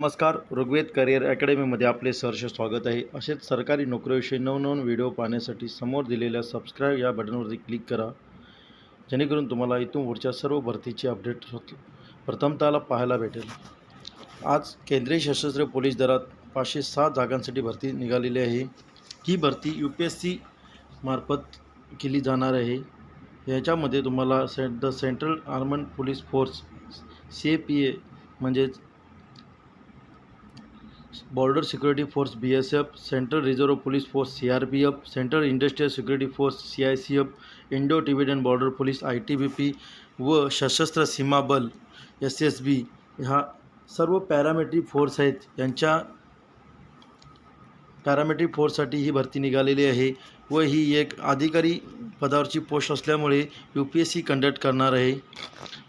नमस्कार ऋग्वेद करिअर अकॅडमीमध्ये आपले सहर्ष स्वागत आहे. असेच सरकारी नोकरीविषयी नवनवीन व्हिडिओ पाहण्यासाठी समोर दिलेल्या सबस्क्राईब या बटनवरती क्लिक करा. जेणेकरून तुम्हाला इथून पुढच्या सर्व भरतीची अपडेट होतील. प्रथमतःला पाहायला भेटेल. आज केंद्रीय सशस्त्र पोलीस दलात पाचशे सहा जागांसाठी भरती निघालेली आहे. ही भरती यू पी एस सी मार्फत केली जाणार आहे. याच्यामध्ये तुम्हाला say the central armed police force C A P A म्हणजेच border security force B S F central reserve police force C R P F central industrial security force C I C F Indo Tibetan border police I T B P व सशस्त्र सीमा बल S S बी. ह्या सर्व पॅरामेट्री force आहेत. यांच्या पॅरामेट्री फोर्ससाठी ही भरती निघालेली आहे व ही एक अधिकारी पदावरची पोस्ट असल्यामुळे U P S C conduct करणार आहे.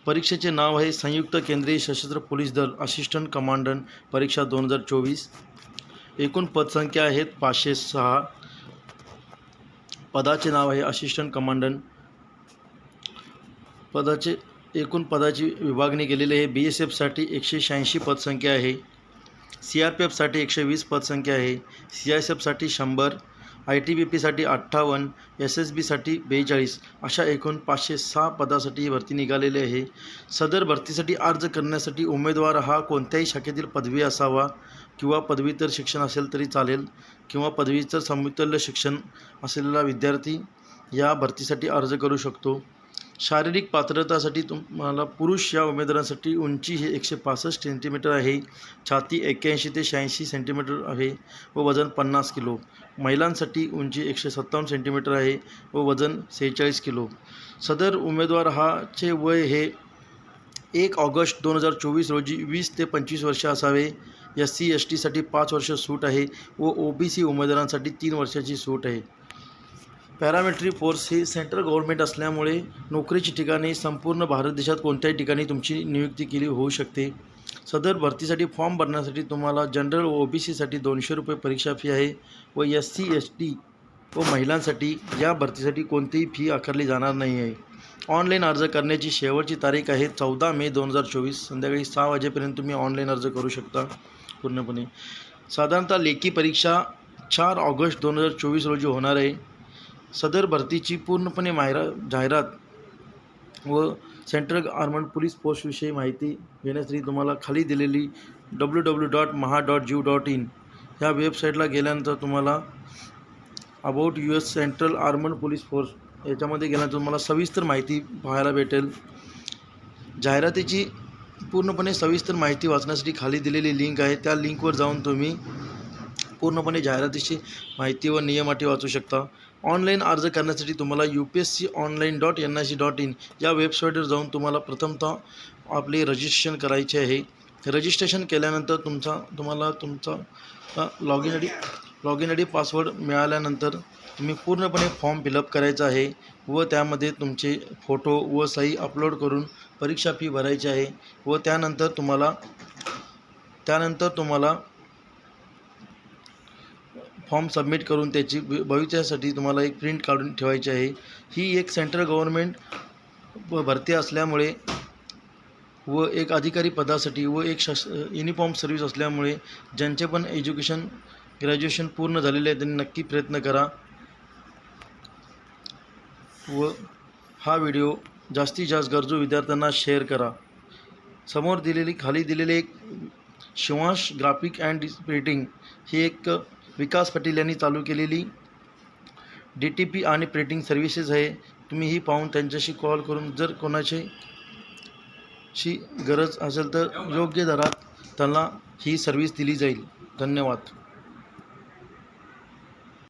परीक्षेचे नाव आहे संयुक्त केंद्रीय सशस्त्र पोलीस दल असिस्टंट कमांडंट परीक्षा दोन हजार चोवीस. एकूण पदसंख्या आहेत पाचशे सहा. पदाचे नाव आहे असिस्टंट कमांडंट पदाचे एकूण पदाची विभागणी केलेली आहे. बी एस एफसाठी एकशे शहाऐंशी पदसंख्या आहे. सी आर पी एफसाठी एकशे वीस पदसंख्या आहे. सी आय एस एफसाठी शंभर. आय टी बी पीसाठी अठ्ठावन्न एस एस बीसाठी बेचाळीस अशा एकूण पाचशे सहा पदासाठी ही भरती निघालेली आहे. सदर भरतीसाठी अर्ज करण्यासाठी उमेदवार हा कोणत्याही शाखेतील पदवी असावा किंवा पदव्युत्तर शिक्षण असेल तरी चालेल किंवा पदवीतर समतुल्य शिक्षण असलेला विद्यार्थी या भरतीसाठी अर्ज करू शकतो. शारीरिक पात्रतासाठी तुम्हाला पुरुष या उमेदवारांसाठी उंची ही एकशे पासष्ट सेंटीमीटर आहे. छाती एक्क्याऐंशी ते शहाऐंशी सेंटीमीटर आहे व वजन पन्नास किलो. महिलांसाठी उंची एकशे सत्तावन्न सेंटीमीटर आहे व वजन सेहेचाळीस किलो. सदर उमेदवार हाचे वय हे एक ऑगस्ट दोन हजार चोवीस रोजी वीस ते पंचवीस वर्ष असावे. एस सी एस टीसाठी पाच वर्ष सूट आहे व ओ बी सी उमेदवारांसाठी तीन वर्षाची सूट आहे. पॅरामेट्री फोर्स ही सेंट्रल गव्हर्नमेंट असल्यामुळे नोकरीची ठिकाणी संपूर्ण भारत देशात कोणत्याही ठिकाणी तुमची नियुक्ती केली होऊ शकते. सदर भरतीसाठी फॉर्म भरण्यासाठी तुम्हाला जनरल व ओ बी सीसाठी दोनशे रुपये परीक्षा फी आहे व एस सी एस टी व महिलांसाठी या भरतीसाठी कोणतीही फी आकारली जाणार नाही आहे. ऑनलाईन अर्ज करण्याची शेवटची तारीख आहे चौदा मे दोन हजार चोवीस. संध्याकाळी सहा वाजेपर्यंत तुम्ही ऑनलाईन अर्ज करू शकता पूर्णपणे. साधारणतः लेखी परीक्षा चार ऑगस्ट दोन हजार चोवीस रोजी होणार आहे. सदर भरतीची पूर्णपणे माहिरा जाहिरात व सेंट्रल आर्मड पोलीस पोस्टविषयी माहिती घेण्यासाठी तुम्हाला खाली दिलेली W W dot Maha dot gov dot in ह्या वेबसाईटला गेल्यानंतर तुम्हाला about us central armed police force याच्यामध्ये गेल्यानंतर तुम्हाला सविस्तर माहिती पाहायला भेटेल. जाहिरातीची पूर्णपणे सविस्तर माहिती वाचण्यासाठी खाली दिलेली लिंक आहे. त्या लिंकवर जाऊन तुम्ही पूर्णपणे जाहिरातीची माहिती व नियम अटी वाचू शकता. ऑनलाईन अर्ज करण्यासाठी तुम्हाला U P S C online dot N I C dot in या वेबसाईटवर जाऊन तुम्हाला प्रथमतः आपले रजिस्ट्रेशन करायचे आहे. रजिस्ट्रेशन केल्यानंतर तुमचा तुम्हाला तुमचा log in I D log in I D password मिळाल्यानंतर तुम्ही पूर्णपणे फॉर्म फिलअप करायचा आहे व त्यामध्ये तुमचे फोटो व सही अपलोड करून परीक्षा फी भरायची आहे व त्यानंतर तुम्हाला त्यानंतर तुम्हाला फॉर्म सबमिट करून त्याची भविष्यासाठी तुम्हाला एक प्रिंट काढून ठेवायची आहे. ही एक सेंट्रल गव्हर्नमेंट भरती असल्यामुळे व एक अधिकारी पदासाठी व एक शस युनिफॉर्म सर्व्हिस असल्यामुळे ज्यांचे पण एज्युकेशन ग्रॅज्युएशन पूर्ण झालेले आहे त्यांनी नक्की प्रयत्न करा. व हा व्हिडिओ जास्तीत जास्त गरजू विद्यार्थ्यांना शेअर करा. समोर दिलेली खाली दिलेले एक शिवांश ग्राफिक अँड प्रिंटिंग ही एक विकास पाटील यांनी चालू केलेली डी टी पी आणि प्रिंटिंग सर्व्हिसेस आहे. तुम्ही ही पाहून त्यांच्याशी कॉल करून जर कोणाची शी गरज असेल तर योग्य दरात त्यांना ही सर्व्हिस दिली जाईल. धन्यवाद.